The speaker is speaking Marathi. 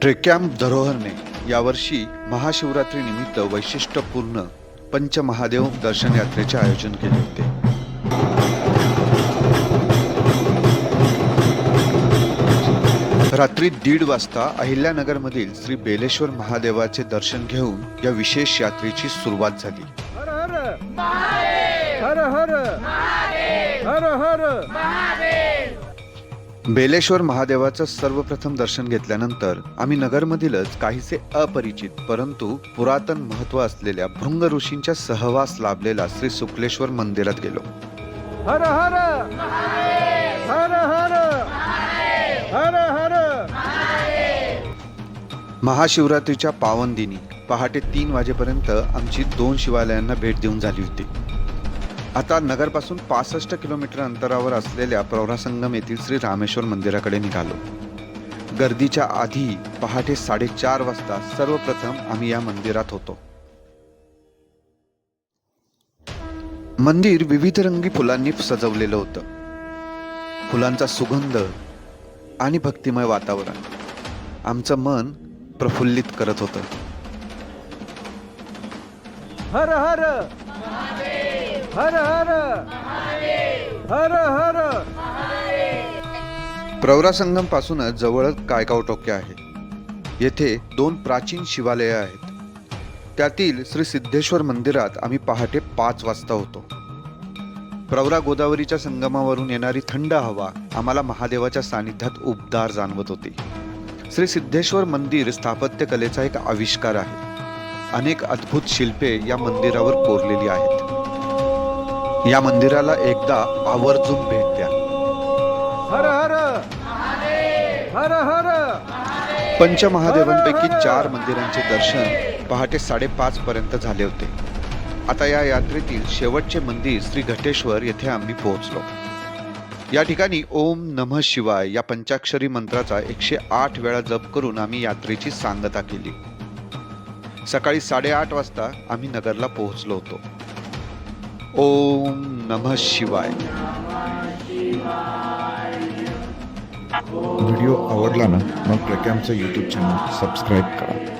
ट्रेकॅम्प धरोहरने यावर्षी महाशिवरात्रीनिमित्त वैशिष्ट्यपूर्ण पंचमहादेव दर्शन यात्रेचे आयोजन केले होते. रात्री दीड वाजता अहिल्यानगरमधील श्री बेलेश्वर महादेवाचे दर्शन घेऊन या विशेष यात्रेची सुरुवात झाली. हर हर हर हर हर हर बेलेश्वर महादेवाचं सर्वप्रथम दर्शन घेतल्यानंतर आम्ही नगरमधीलच काहीसे अपरिचित परंतु पुरातन महत्त्व असलेल्या भृंग ऋषींच्या सहवास लाभलेल्या श्री शुक्लेश्वर मंदिरात गेलो. हर हर! हर हर! हर हर! महाशिवरात्रीच्या पावन दिनी पहाटे तीन वाजेपर्यंत आमची दोन शिवालयांना भेट देऊन झाली होती. आता नगरपासून पासष्ट किलोमीटर अंतरावर असलेल्या प्रवरासंगम येथील श्री रामेश्वर मंदिराकडे निघालो. गर्दीच्या आधी पहाटे साडेचार वाजता सर्वप्रथम आम्ही या मंदिरात होतो. मंदिर विविध रंगी फुलांनी सजवलेलं होतं. फुलांचा सुगंध आणि भक्तिमय वातावरण. आमचं मन प्रफुल्लित करत होतं. हर हर! हर हर हर हर प्रवरा संगम पासूनच जवळच कायगाव टोके आहे. येथे दोन प्राचीन शिवालये आहेत. त्यातील श्री सिद्धेश्वर मंदिरात आम्ही पहाटे पाच वाजता होतो. प्रवरा गोदावरीच्या संगमावरून येणारी थंड हवा आम्हाला महादेवाच्या सानिध्यात उबदार जाणवत होती. श्री सिद्धेश्वर मंदिर स्थापत्य कलेचा एक आविष्कार आहे. अनेक अद्भुत शिल्पे या मंदिरावर कोरलेली आहेत. या मंदिराला एकदा आवर्जून भेट द्या. हर हर. हर हर. पंचमहादेवांपैकी चार मंदिरांचे दर्शन पहाटे साडेपाच पर्यंत झाले होते. आता या यात्रेतील शेवटचे मंदिर श्री घटेश्वर येथे आम्ही पोहोचलो. या ठिकाणी ओम नमः शिवाय या पंचाक्षरी मंत्राचा एकशे आठ वेळा जप करून आम्ही यात्रेची सांगता केली. सकाळी साडेआठ वाजता आम्ही नगरला पोहोचलो होतो. ओम नमः शिवाय. व्हिडिओ आवडला ना मग प्रकॅमचं यूट्यूब चॅनल सबस्क्राईब करा.